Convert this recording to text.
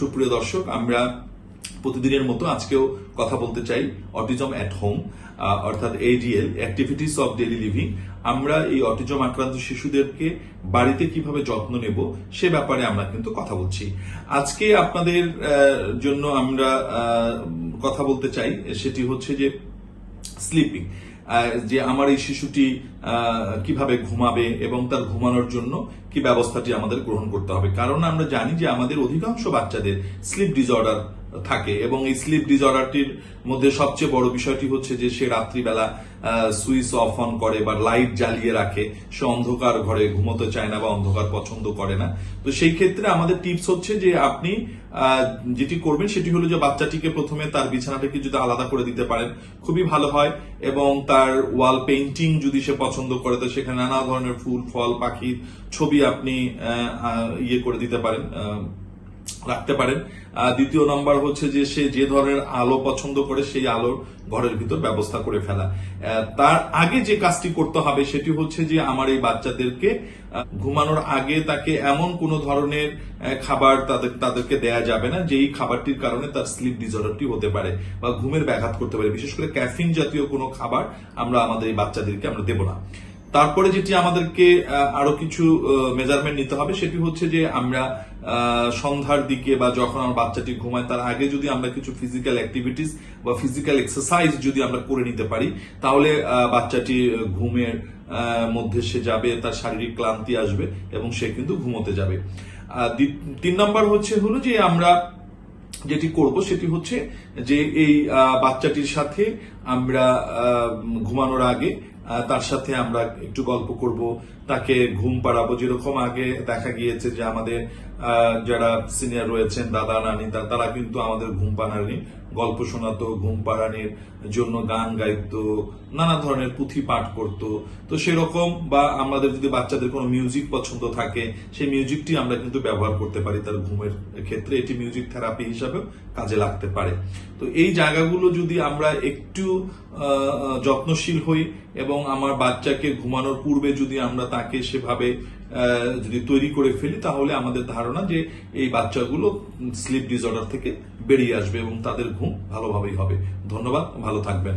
সুপ্রিয় দর্শক, আমরা প্রতিদিনের মতো আজকেও কথা বলতে চাই অটিজম অ্যাট হোম অর্থাৎ ADL activities of daily living আমরা এই অটিজম আক্রান্ত শিশুদেরকে বাড়িতে কীভাবে যত্ন নেব সে ব্যাপারে আমরা কিন্তু কথা বলছি। আজকে আপনাদের জন্য আমরা কথা বলতে চাই সেটি হচ্ছে যে স্লিপিং যে আমার এই শিশুটি কীভাবে ঘুমাবে এবং তার ঘুমানোর জন্য কি ব্যবস্থাটি আমাদের গ্রহণ করতে হবে। কারণ আমরা জানি যে আমাদের অধিকাংশ বাচ্চাদের স্লিপ ডিসঅর্ডার থাকে এবং এই স্লিপ ডিজর্ডারটির মধ্যে সবচেয়ে বড় বিষয়টি হচ্ছে যে সে রাত্রিবেলা সুইচ অফ অন করে বা লাইট জ্বালিয়ে রাখে। সে অন্ধকার ঘরে ঘুমোতে চায় না বা অন্ধকার পছন্দ করে না। তো সেই ক্ষেত্রে আমাদের টিপস হচ্ছে যে আপনি যেটি করবেন সেটি হলো যে বাচ্চাটিকে প্রথমে তার বিছানাটাকে যদি আলাদা করে দিতে পারেন, খুবই ভালো হয়। এবং তার ওয়াল পেইন্টিং যদি সে পছন্দ করে, তো সেখানে নানা ধরনের ফুল, ফল, পাখির ছবি আপনি ইয়ে করে দিতে পারেন রাখতে পারেন। দ্বিতীয় নাম্বার হচ্ছে যে সে যে ধরনের আলো পছন্দ করে, সেই আলোর ঘরের ভিতর ব্যবস্থা করে ফেলা। তার আগে যে কাজটি করতে হবে সেটি হচ্ছে যে আমার এই বাচ্চাদেরকে ঘুমানোর আগে তাকে এমন কোন ধরনের খাবার তাদের, তাদেরকে দেয়া যাবে না, যেই খাবারটির কারণে তার স্লিপ ডিসঅর্ডারটি হতে পারে বা ঘুমের ব্যাঘাত করতে পারে। বিশেষ করে ক্যাফিন জাতীয় কোনো খাবার আমরা আমাদের এই বাচ্চাদেরকে আমরা দেব না। তারপরে যেটি আমাদেরকে আরও কিছু মেজারমেন্ট নিতে হবে, সেটি হচ্ছে যে আমরা সন্ধ্যার দিকে বা যখন আমার বাচ্চাটি ঘুমায়, তার আগে যদি আমরা কিছু ফিজিক্যাল অ্যাক্টিভিটিস বা ফিজিক্যাল এক্সারসাইজ যদি আমরা করে নিতে পারি, তাহলে বাচ্চাটি ঘুমের মধ্যে সে যাবে, তার শারীরিক ক্লান্তি আসবে এবং সে কিন্তু ঘুমোতে যাবে। তিন নম্বর হচ্ছে হলো যে আমরা যেটি করব সেটি হচ্ছে যে এই বাচ্চাটির সাথে আমরা ঘুমানোর আগে তার সাথে আমরা একটু গল্প করব। তাকে ঘুম পাড়াবো। যেরকম আগে দেখা গিয়েছে যে আমাদের যারা সিনিয়র রয়েছেন, দাদা, নানি তারা কিন্তু আমাদের ঘুম পাড়ানি গল্প শোনাতো, ঘুম পাড়ানির জন্য গান গাইতো, নানা ধরনের পুঁথি পাঠ করতো। তো সেরকম বা আমাদের যদি বাচ্চাদের কোনো মিউজিক পছন্দ থাকে, সেই মিউজিকটি আমরা কিন্তু ব্যবহার করতে পারি তার ঘুমের ক্ষেত্রে। এটি মিউজিক থেরাপি হিসাবেও কাজে লাগতে পারে। তো এই জায়গাগুলো যদি আমরা একটু যত্নশীল হই এবং আমার বাচ্চাকে ঘুমানোর পূর্বে যদি আমরা তাকে সেভাবে যদি তৈরি করে ফেলি, তাহলে আমাদের ধারণা যে এই বাচ্চাগুলো স্লিপ ডিসঅর্ডার থেকে বেরিয়ে আসবে এবং তাদের ঘুম ভালোভাবেই হবে। ধন্যবাদ, ভালো থাকবেন।